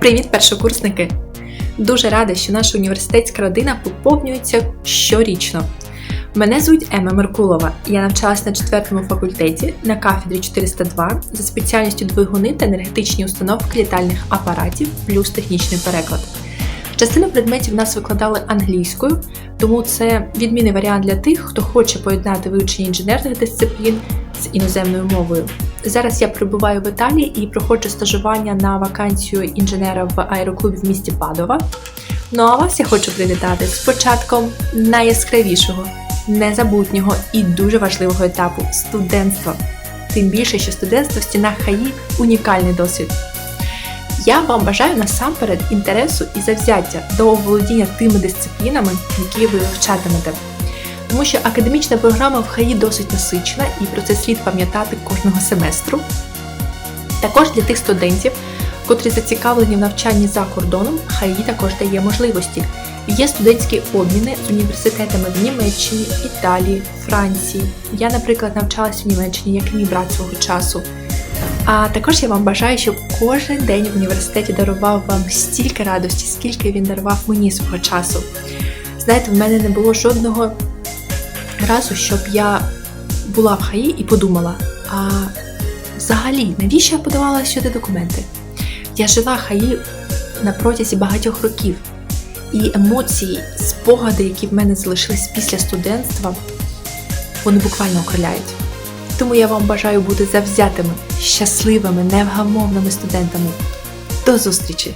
Привіт, першокурсники! Дуже рада, що наша університетська родина поповнюється щорічно. Мене звуть Ема Меркулова. Я навчалась на четвертому факультеті на кафедрі 402 за спеціальністю двигуни та енергетичні установки літальних апаратів плюс технічний переклад. Частину предметів нас викладали англійською, тому це відмінний варіант для тих, хто хоче поєднати вивчення інженерних дисциплін з іноземною мовою. Зараз я перебуваю в Італії і проходжу стажування на вакансію інженера в аероклубі в місті Падова. Ну а вас я хочу привітати з початком найяскравішого, незабутнього і дуже важливого етапу студентства. Тим більше, що студентство в стінах ХАІ унікальний досвід. Я вам бажаю насамперед інтересу і завзяття до оволодіння тими дисциплінами, які ви вивчатимете. Тому що академічна програма в ХАІ досить насичена і про це слід пам'ятати кожного семестру. Також для тих студентів, котрі зацікавлені в навчанні за кордоном, ХАІ також дає можливості. Є студентські обміни з університетами в Німеччині, Італії, Франції. Я, наприклад, навчалась в Німеччині, як і мій брат свого часу. А також я вам бажаю, щоб кожен день в університеті дарував вам стільки радості, скільки він дарував мені свого часу. Знаєте, в мене не було жодного разу, щоб я була в ХАІ і подумала: а взагалі, навіщо я подавала сюди документи? Я жила в ХАІ на протязі багатьох років, і емоції, спогади, які в мене залишились після студентства, вони буквально окриляють. Тому я вам бажаю бути завзятими, щасливими, невгамовними студентами. До зустрічі!